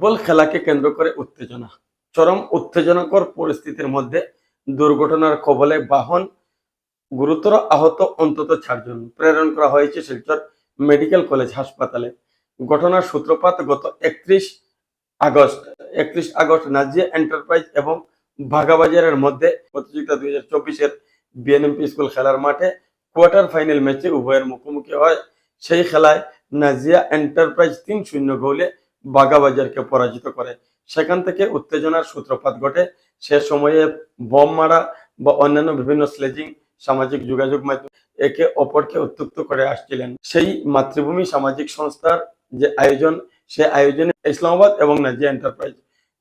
Football খেলাকে কেন্দ্র করে উত্তেজনা। চরম উত্তেজনাকর পরিস্থিতির মধ্যে দুর্ঘটনার কবলে বাহন গুরুতর আহত অন্তত চারজন। প্রেরণ করা হয়েছে শিলচর মেডিকেল কলেজ হাসপাতালে। ঘটনার সূত্রপাত গত একত্রিশ আগস্ট একত্রিশ আগস্ট নাজিয়া এন্টারপ্রাইজ এবং ভাগাবাজারের মধ্যে প্রতিযোগিতা দুই হাজার চব্বিশের বিএনএমপি স্কুল খেলার মাঠে কোয়ার্টার ফাইনাল ম্যাচে উভয়ের মুখোমুখি হয়। সেই খেলায় নাজিয়া এন্টারপ্রাইজ তিন শূন্য গোলে বাগাবাজারকে পরাজিত করে। সেখান থেকে উত্তেজনার সূত্রপাত ঘটে। সে সময়ে বম মারা বা অন্যান্য বিভিন্ন স্লেজিং সামাজিক যোগাযোগ মাধ্যম একে অপরকে উত্তক্ত করে আসছিলেন। সেই মাতৃভূমি সামাজিক সংস্থার যে আয়োজন, সে আয়োজনে ইসলামাবাদ এবং নাজিয়া এন্টারপ্রাইজ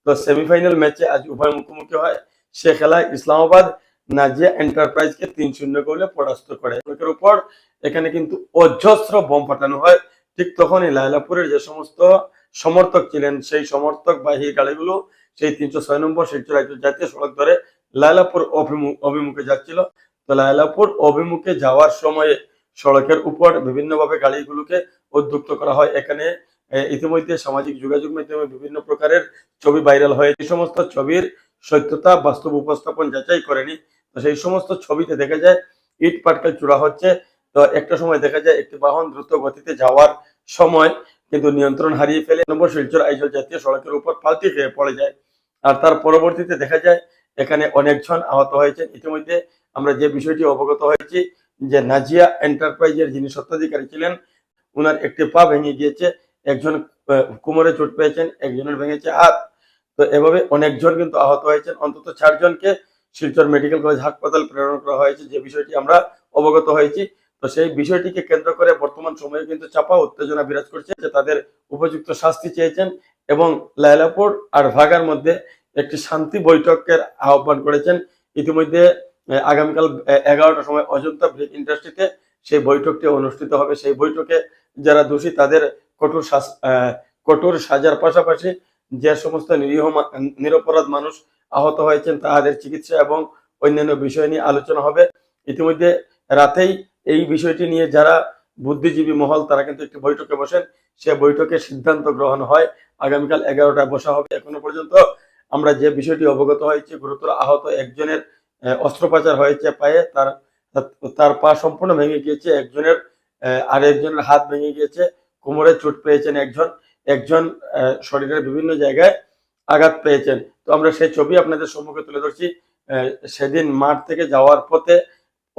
তো সেমিফাইনাল ম্যাচে আজ উভয় মুখোমুখি হয়। সে খেলায় ইসলামাবাদ, নাজিয়া এন্টারপ্রাইজকে তিন শূন্য গোলে পরাস্ত করে। উপর এখানে কিন্তু অজস্র বোম ফাটানো হয়। ঠিক তখনই লাইলাপুরের যে সমস্ত সমর্থক ছিলেন। সেই সমর্থক বাহী গাড়িগুলো সেই তিনশো ছয় নম্বর শিলচর জাতীয় সড়ক ধরে লাইলাপুর অভিমুখে যাচ্ছিল। তো লাইলাপুর অভিমুখে যাওয়ার সময়ে সড়কের উপর বিভিন্নভাবে গাড়িগুলোকে উদ্যুক্ত করা হয়। এখানে ইতিমধ্যে সামাজিক যোগাযোগ মাধ্যমে বিভিন্ন প্রকারের ছবি ভাইরাল হয় এই সমস্ত ছবির সত্যতা, বাস্তব উপস্থাপন যাচাই করেনি। তো সেই সমস্ত ছবিতে দেখা যায়, ইট পাটকেল চূড়া হচ্ছে। তো একটা সময় দেখা যায়, একটি বাহন দ্রুত গতিতে যাওয়ার সময় কিন্তু নিয়ন্ত্রণ হারিয়ে ফেলে নম্বর শিলচর আইজল জাতীয় সড়কের উপর পাল্টি খেয়ে পড়ে যায়। আর তার পরবর্তীতে দেখা যায়, এখানে অনেকজন আহত হয়েছে ইতিমধ্যে আমরা যে বিষয়টি অবগত হয়েছি যে নাজিয়া এন্টারপ্রাইজের যিনি সত্ত্বাধিকারী ছিলেন, উনার একটি পা ভেঙে গিয়েছে, একজন কোমরে চোট পেয়েছেন, একজনের ভেঙেছে হাত। তো এভাবে অনেকজন কিন্তু আহত হয়েছেন। অন্তত চারজনকে শিলচর মেডিকেল কলেজ হাসপাতাল প্রেরণ করা হয়েছে। যে বিষয়টি আমরা অবগত হয়েছি তো সেই বিষয়টিকে কেন্দ্র করে বর্তমান সময়ে কিন্তু চাপা উত্তেজনা বিরাজ করছে যে তাদের উপযুক্ত শাস্তি চেয়েছেন এবং লাইলাপুর আর ভাগার মধ্যে একটি শান্তি বৈঠকের আহ্বান করেছেন। ইতিমধ্যে আগামীকাল এগারোটার সময় অযোধ্যা ব্রেক ইন্ডাস্ট্রিতে সেই বৈঠকটি অনুষ্ঠিত হবে। সেই বৈঠকে যারা দোষী তাদের কঠোর কঠোর সাজার পাশাপাশি যে সমস্ত নিরীহ নিরপরাধ মানুষ আহত হয়েছেন তাদের চিকিৎসা এবং অন্যান্য বিষয় নিয়ে আলোচনা হবে। ইতিমধ্যে রাতেই এই বিষয়টি নিয়ে যারা বুদ্ধিজীবী মহল, তারা কিন্তু একটি বৈঠকে বসেন। সে বৈঠকে সিদ্ধান্ত গ্রহণ হয়। আগামীকাল এগারোটায় বসা হবে। এখনও পর্যন্ত আমরা যে বিষয়টি অবগত হয়েছে, গুরুতর আহত একজনের অস্ত্রোপচার হয়েছে পায়ে। তার তার পা সম্পূর্ণ ভেঙে গিয়েছে। একজনের আর একজনের হাত ভেঙে গিয়েছে। কোমরে চোট পেয়েছেন একজন। একজন শরীরের বিভিন্ন জায়গায় আঘাত পেয়েছেন। তো আমরা সেই ছবি আপনাদের সম্মুখে তুলে ধরছি। সেদিন মাঠ থেকে যাওয়ার পথে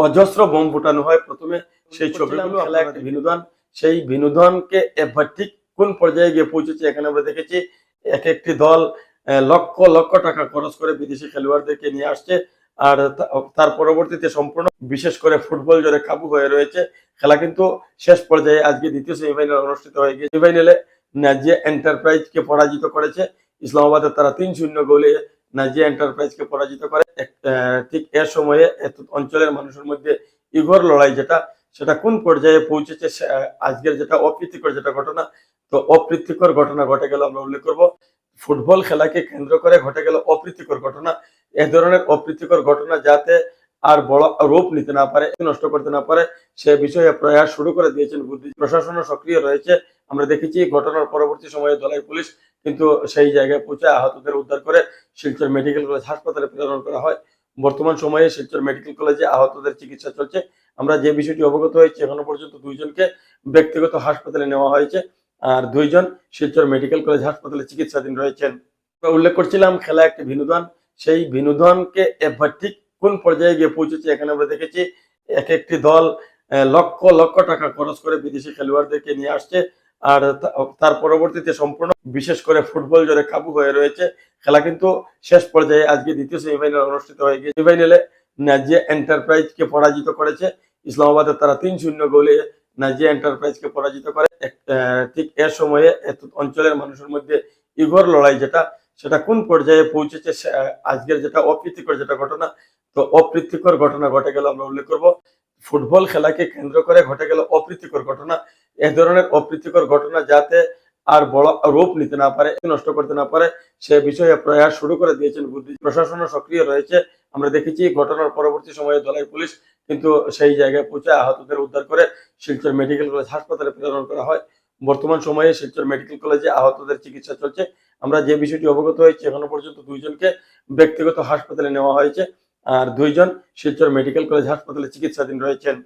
অজস্র বোম ফুটানো হয় প্রথমে। সেই ছবিগুলো একটা বিনোদন সেই বিনোদনকে এবার ঠিক কোন পর্যায়ে গিয়ে পৌঁছেছে এখানে আমরা দেখেছি এক একটি দল লক্ষ লক্ষ টাকা খরচ করে বিদেশি খেলোয়াড়দেরকে নিয়ে আসছে আর তার পরবর্তীতে সম্পূর্ণ বিশেষ করে ফুটবল জোরে কাবু হয়ে রয়েছে। খেলা কিন্তু শেষ পর্যায়ে আজকে দ্বিতীয় সেমিফাইনাল অনুষ্ঠিত হয়ে গিয়েছে। সেমিফাইনালে নাজিয়া এন্টারপ্রাইজকে পরাজিত করেছে। ইসলামাবাদে তারা তিন শূন্য গোলে নাজিয়া এন্টারপ্রাইজকে পরাজিত করে। ঠিক সময়ে অঞ্চলের মানুষের মধ্যে লড়াই যেটা, সেটা কোন পর্যায়ে পৌঁছেছে আজকের যেটা অপ্রীতিকর যেটা ঘটনা, তো অপ্রীতিকর ঘটনা ঘটে গেল আমরা উল্লেখ করব। ফুটবল খেলাকে কেন্দ্র করে ঘটে গেল অপ্রীতিকর ঘটনা। এ ধরনের অপ্রীতিকর ঘটনা যাতে আর বড় রূপ নিতে না পারে, নষ্ট করতে না পারে, সে বিষয়ে প্রয়াস শুরু করে দিয়েছেন বুদ্ধি প্রশাসনও সক্রিয় রয়েছে। আমরা দেখেছি ঘটনার পরবর্তী সময়ে দলাই পুলিশ কিন্তু সেই জায়গায় পৌঁছে আহতদের উদ্ধার করে শিলচর মেডিকেল কলেজ হাসপাতালে প্রেরণ করা হয়। বর্তমান সময়ে শিলচর মেডিকেল কলেজে আহতদের চিকিৎসা চলছে। আমরা যে বিষয়টি অবগত হয়েছি, এখনও পর্যন্ত দুইজনকে ব্যক্তিগত হাসপাতালে নেওয়া হয়েছে আর দুইজন শিলচর মেডিকেল কলেজ হাসপাতালে চিকিৎসাধীন রয়েছেন। উল্লেখ করছিলাম, খেলা একটি বিনোদন। সেই বিনোদনকে এবার ঠিক কোন পর্যায়ে গিয়ে পৌঁছেছে এখানে আমরা দেখেছি এক একটি দল লক্ষ লক্ষ টাকা খরচ করে বিদেশি খেলোয়াড়দেরকে নিয়ে আসছে। আর তার পরবর্তীতে সম্পূর্ণ বিশেষ করে ফুটবল জোরে কাবু হয়ে রয়েছে। খেলা কিন্তু শেষ পর্যায়ে আজকে দ্বিতীয় সেমিফাইনাল অনুষ্ঠিত হয়ে গিয়েছে। সেমিফাইনালে নাজিয়া এন্টারপ্রাইজকে পরাজিত করেছে। ইসলামাবাদে তারা তিন শূন্য গোলে নাজিয়া এন্টারপ্রাইজকে পরাজিত করে। ঠিক এর সময়ে অঞ্চলের মানুষের মধ্যে ইগর লড়াই যেটা, সেটা কোন পর্যায়ে পৌঁছেছে আজকের যেটা অপ্রীতিকর যেটা ঘটনা, তো অপ্রীতিকর ঘটনা ঘটে গেল আমরা উল্লেখ করব। ফুটবল খেলাকে কেন্দ্র করে ঘটে গেল অপ্রীতিকর ঘটনা। এ ধরনের অপ্রীতিকর ঘটনা যাতে আর বড় রূপ নিতে না পারে নষ্ট করতে না পারে, সে বিষয়ে প্রয়াস শুরু করে দিয়েছেন বুদ্ধি প্রশাসনও সক্রিয় রয়েছে। আমরা দেখেছি ঘটনার পরবর্তী সময়ে দলাই পুলিশ কিন্তু সেই জায়গায় পৌঁছে আহতদের উদ্ধার করে শিলচর মেডিকেল কলেজ হাসপাতালে প্রেরণ করা হয়। বর্তমান সময়ে শিলচর মেডিকেল কলেজে আহতদের চিকিৎসা চলছে। আমরা যে বিষয়টি অবগত হয়েছি, এখনও পর্যন্ত দুইজনকে ব্যক্তিগত হাসপাতালে নেওয়া হয়েছে। আর দুইজন শিলচর মেডিকেল কলেজ হাসপাতালে চিকিৎসাধীন রয়েছেন।